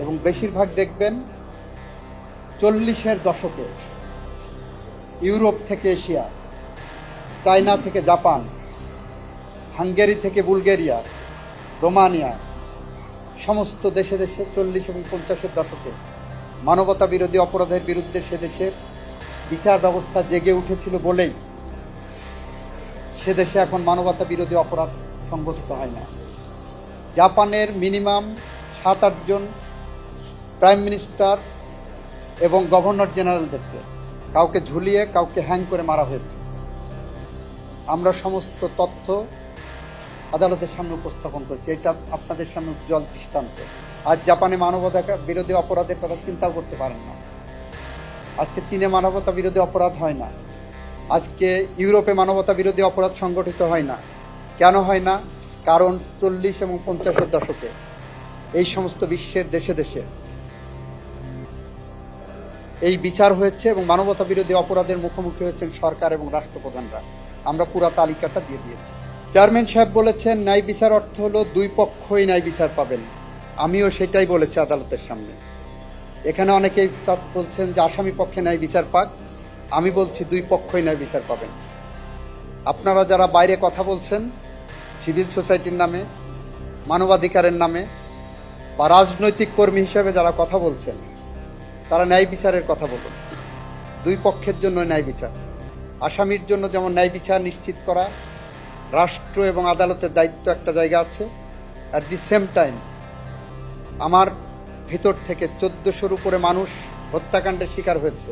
এবং বেশিরভাগ দেখবেন চল্লিশের দশকে ইউরোপ থেকে এশিয়া, চায়না থেকে জাপান, হাঙ্গেরি থেকে বুলগেরিয়া, রোমানিয়া, সমস্ত দেশে দেশে চল্লিশ এবং পঞ্চাশের দশকে মানবতা বিরোধী অপরাধের বিরুদ্ধে সে দেশের বিচার ব্যবস্থা জেগে উঠেছিল বলেই সে দেশে এখন মানবতা বিরোধী অপরাধ সংগঠিত হয় না। জাপানের মিনিমাম সাত আটজন প্রাইম মিনিস্টার এবং গভর্নর জেনারেলদেরকে কাউকে ঝুলিয়ে, কাউকে হ্যাং করে মারা হয়েছে। আমরা সমস্ত তথ্য আদালতের সামনে উপস্থাপন করছি। এটা আপনাদের সামনে উজ্জ্বল দৃষ্টান্ত। আজ জাপানে মানবতা বিরোধী অপরাধের কথা চিন্তাও করতে পারেন না। আজকে চীনে মানবতা বিরোধী অপরাধ হয় না। আজকে ইউরোপে মানবতা বিরোধী অপরাধ সংগঠিত হয় না। কেন হয় না? কারণ চল্লিশ এবং পঞ্চাশের দশকে এই সমস্ত বিশ্বের দেশে দেশে এই বিচার হয়েছে এবং মানবতা বিরোধী অপরাধের মুখোমুখি হয়েছেন সরকার এবং রাষ্ট্রপ্রধানরা। আমরা পুরো তালিকাটা দিয়ে দিয়েছি। চেয়ারম্যান সাহেব বলেছেন, ন্যায় বিচার অর্থ হলো দুই পক্ষই ন্যায় বিচার পাবেন। আমিও সেটাই বলেছি আদালতের সামনে। এখানে অনেকেই বলছেন যে, আসামি পক্ষে ন্যায় বিচার পাক। আমি বলছি দুই পক্ষই ন্যায় বিচার পাবেন। আপনারা যারা বাইরে কথা বলছেন, সিভিল সোসাইটির নামে, মানবাধিকারের নামে বা রাজনৈতিক কর্মী হিসেবে যারা কথা বলছেন তারা ন্যায় বিচারের কথা বলুন দুই পক্ষের জন্য ন্যায় বিচার। আসামির জন্য যেমন ন্যায় বিচার নিশ্চিত করা, রাষ্ট্র এবং আদালতের দায়িত্ব একটা জায়গা আছে। অ্যাট দি সেম টাইম আমার ভিতর থেকে চোদ্দশোর উপরে মানুষ হত্যাকাণ্ডের শিকার হয়েছে।